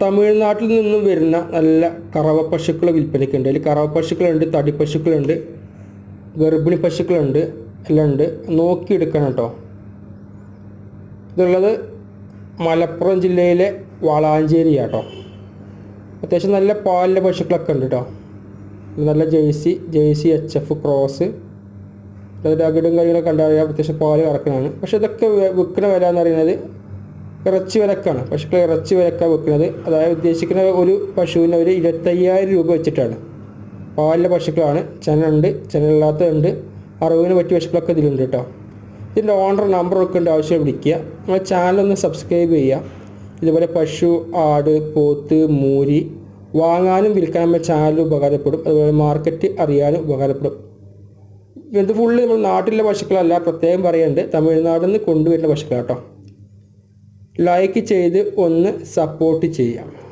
തമിഴ്നാട്ടിൽ നിന്നും വരുന്ന നല്ല കറവ പശുക്കളെ വിൽപ്പനയ്ക്കുണ്ട് അതിൽ കറവ പശുക്കളുണ്ട് തടി പശുക്കളുണ്ട് ഗർഭിണി പശുക്കളുണ്ട് എല്ലാം ഉണ്ട്. നോക്കിയെടുക്കണം കേട്ടോ. ഇതുള്ളത് മലപ്പുറം ജില്ലയിലെ വളാഞ്ചേരി കേട്ടോ അത്യാവശ്യം നല്ല പാലിന്റെ പശുക്കളൊക്കെ ഉണ്ട് കേട്ടോ. നല്ല Jersey Jersey H F cross. അതായത് അകിടും കാര്യങ്ങളൊക്കെ കണ്ടറിയാം അത്യാവശ്യം പാൽ കറക്കുന്നതാണ് പക്ഷേ ഇതൊക്കെ വിൽക്കുന്ന വില എന്ന് പറയുന്നത് ഇറച്ചി വിലക്കാണ്. പശുക്കളെ ഇറച്ചി വിലക്കാണ് വെക്കുന്നത് അതായത് ഉദ്ദേശിക്കുന്ന ഒരു പശുവിന് ഒരു ഇരുപത്തയ്യായിരം രൂപ വെച്ചിട്ടാണ്. പാലിലെ പശുക്കളാണ്. ചെനുണ്ട് ചെനല്ലാത്തതുണ്ട് അറിവിന് പറ്റിയ പശുക്കളൊക്കെ ഇതിലുണ്ട് കേട്ടോ. ഇതിന്റെ ഓണർ നമ്പർ വെക്കേണ്ട ആവശ്യം വിളിക്കുക. ചാനൽ ഒന്ന് സബ്സ്ക്രൈബ് ചെയ്യുക. ഇതുപോലെ പശു ആട് പോത്ത് മൂരി വാങ്ങാനും വിൽക്കാനും നമ്മുടെ ചാനൽ ഉപകാരപ്പെടും. അതുപോലെ മാർക്കറ്റ് അറിയാനും ഉപകാരപ്പെടും. ഇത് ഫുള്ള് നമ്മൾ നാട്ടിലെ പശുക്കളല്ല. പ്രത്യേകം പറയുന്നുണ്ട് തമിഴ്നാട്ടിൽ നിന്ന് കൊണ്ടുവരുന്ന പശുക്കളാട്ടോ ലൈക്ക് ചെയ്ത് ഒന്ന് സപ്പോർട്ട് ചെയ്യാം.